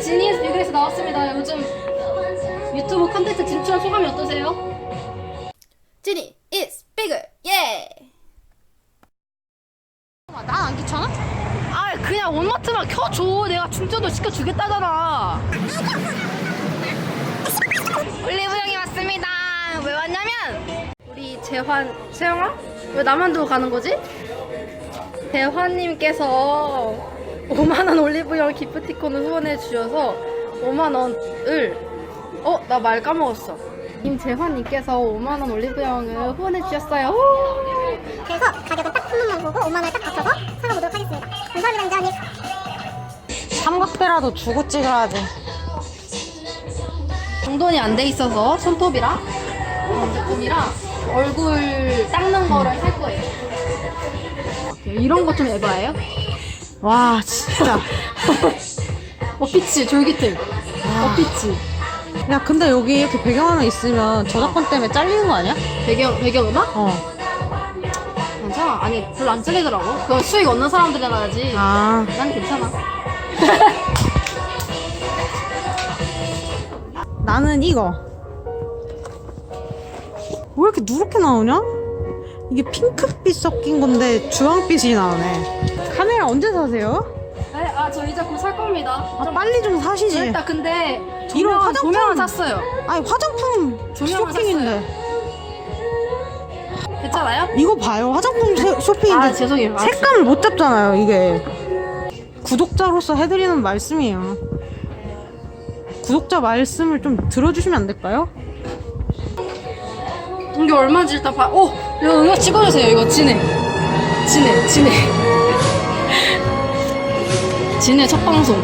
지니스 비글에서 나왔습니다. 요즘 유튜브 컨텐츠 진출한 소감이 어떠세요? 지니 is bigger, 예! 난안 귀찮아? 아 그냥 원마트만 켜줘. 내가 충전도 시켜주겠다잖아. 올리브영이 왔습니다. 왜 왔냐면 우리 재환, 세영아? 왜 나만 두고 가는 거지? 대환님께서 5만원 올리브영 기프티콘을 후원해 주셔서 5만원을 어? 나 말 까먹었어 김재환님께서 5만원 올리브영을 후원해 주셨어요 오! 그래서 가격은 딱 한 번만 보고 5만 원을 딱 맞춰서 사가보도록 하겠습니다. 감사합니다, 원장님. 삼각대라도 주고 찍어야 돼. 정돈이 안 돼 있어서 손톱이랑 이런 제품이랑 얼굴 닦는 거를 할 거예요 이런 거 좀 에바예요? 와, 진짜. 어피치 졸기틀 어피치 야, 근데 여기 이렇게 배경화면 있으면 저작권 때문에 잘리는 거 아니야? 배경, 배경음악? 어. 괜찮아. 아니, 별로 안 잘리더라고. 그건 수익 얻는 사람들이나 하지. 아. 난 괜찮아. 나는 이거. 왜 이렇게 누렇게 나오냐? 이게 핑크빛 섞인 건데 주황빛이 나오네. 언제 사세요? 네, 아, 저 이제 곧 살 겁니다. 아, 빨리 좀 사시지. 일단 근데 이런 조명, 화장품. 조명을 샀어요. 아니, 화장품 조명을 쇼핑인데. 괜찮아요? 이거 봐요. 화장품 세- 쇼핑인데. 아, 죄송해요. 알았어요. 색감을 못 잡잖아요, 이게. 구독자로서 해드리는 말씀이에요. 구독자 말씀을 좀 들어주시면 안 될까요? 이게 얼마인지 일단 봐. 오! 이거, 이거 찍어주세요. 이거 진해. 진해, 진해. 진해 첫 방송.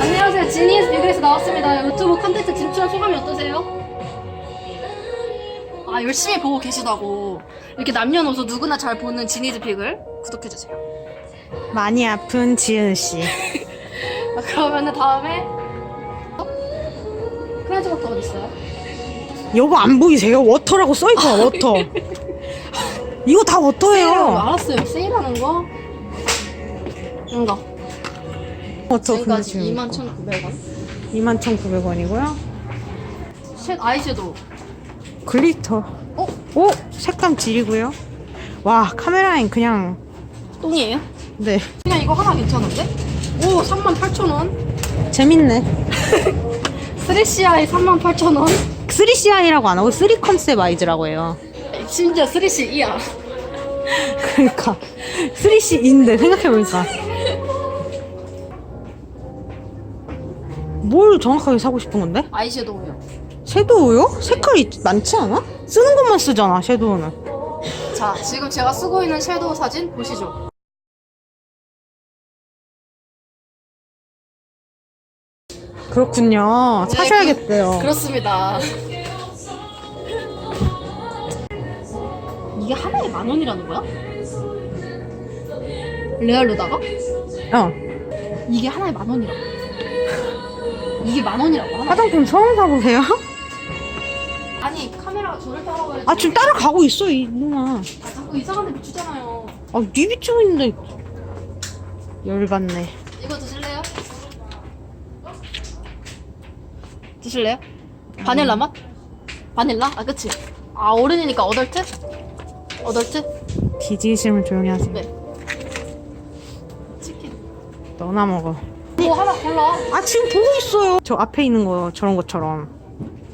안녕하세요. 지니스 비글에서 나왔습니다. 유튜브 컨텐츠 진출한 소감이 어떠세요? 아, 열심히 보고 계시다고. 이렇게 남녀노소 누구나 잘 보는 지니즈 픽을 구독해주세요. 많이 아픈 지은 씨. 아, 그러면은 다음에 어? 크레즈버터 어딨어요? 요거 안 보이세요? 워터라고 써있잖아, 워터. 이거 다 워터예요. 알았어요. 세일하는 거. 이런 거. 워터 지금까지 지금 21,900원. 21,900원이고요. 쉐 아이섀도우. 글리터. 어? 오! 색감 지리고요. 와, 카메라엔 그냥, 똥이에요? 네. 그냥 이거 하나 괜찮은데? 오, 38,000원. 재밌네. 3CI 38,000원. 3CI라고 안 하고 3 컨셉 아이즈라고 해요. 심지어 3CE야. 그러니까 3C인데 생각해보니까 뭘 정확하게 사고 싶은 건데? 아이섀도우요. 섀도우요? 색깔이 많지 않아? 쓰는 것만 쓰잖아 섀도우는 자, 지금 제가 쓰고 있는 섀도우 사진 보시죠. 그렇군요 네, 사셔야겠대요 그렇습니다. 이게 하나에 만 원이라는 거야? 레알로다가? 어 이게 하나에 만 원이라고. 이게 만 원이라고 하나? 화장품 처음 사보세요? 아니 카메라가 저를 따라와야지. 아 지금 따라가고 있어 이 누나 아, 자꾸 이상한 데 비추잖아요. 아 리비쪽 있는데 열받네 이거 드실래요? 드실래요? 바닐라 맛? 바닐라? 아 그치? 아 어른이니까 어덜트? 어덜트? 뒤지시면 조용히 하세요 네. 치킨. 너나 먹어 뭐 하나 골라. 아 지금 보고 있어요 저 앞에 있는 거 저런 것처럼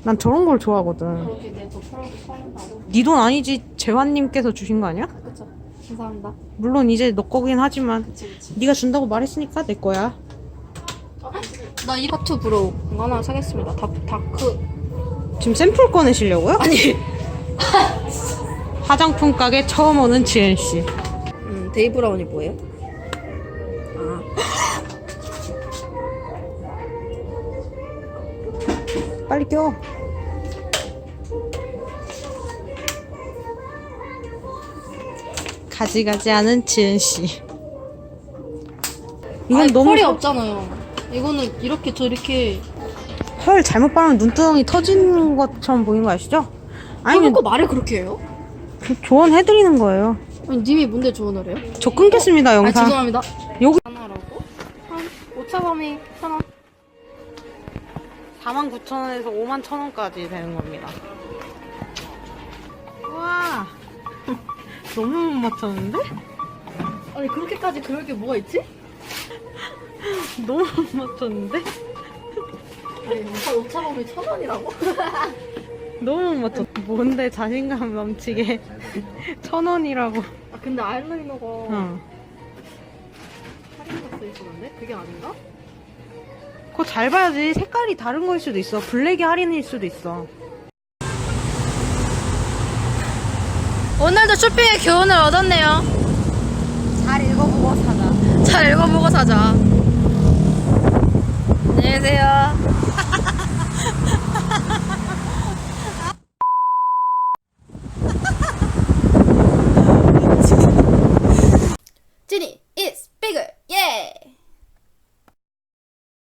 난 저런 걸 좋아하거든 그렇게 내돈 털어서 사는다고. 네 돈 아니지 재환님께서 주신 거 아니야? 그쵸? 감사합니다. 물론 이제 너 거긴 하지만 그치 그치. 네가 준다고 말했으니까 내 거야 나이 타투 브로우 이거 하나 사겠습니다. 다, 다크. 지금 샘플 꺼내시려고요? 아니. 화장품 가게 처음 오는 지은 씨 음 데이 브라운이 뭐예요? 빨리 껴 가지가지하는 지은 씨 이건 아니, 너무 서- 없잖아요. 이거는 이렇게 저렇게 펄 잘못 바르면 눈두덩이 터지는 것처럼 보이는 거 아시죠? 아니 아니면 거 말을 그렇게 해요? 조언해드리는 거예요 아니 님이 뭔데 조언을 해요? 저 끊겠습니다 아 영상 죄송합니다. 여기- 하나라고? 한 오차범위 천 원. 49,000원에서 51,000원까지 되는 겁니다. 우와! 너무 못 맞췄는데? 아니 그렇게까지 그럴 게 뭐가 있지? 너무 못 맞췄는데? 아니 오차 오차범위 천 원이라고? 너무 못 맞췄. 뭔데 자신감 넘치게 천 원이라고. 아 근데 아이라이너가 어. 할인가 써 있었는데 그게 아닌가? 그거 잘 봐야지. 색깔이 다른 거일 수도 있어. 블랙이 할인일 수도 있어. 오늘도 쇼핑의 교훈을 얻었네요. 잘 읽어보고 사자. 잘 읽어보고 사자. 안녕히 계세요.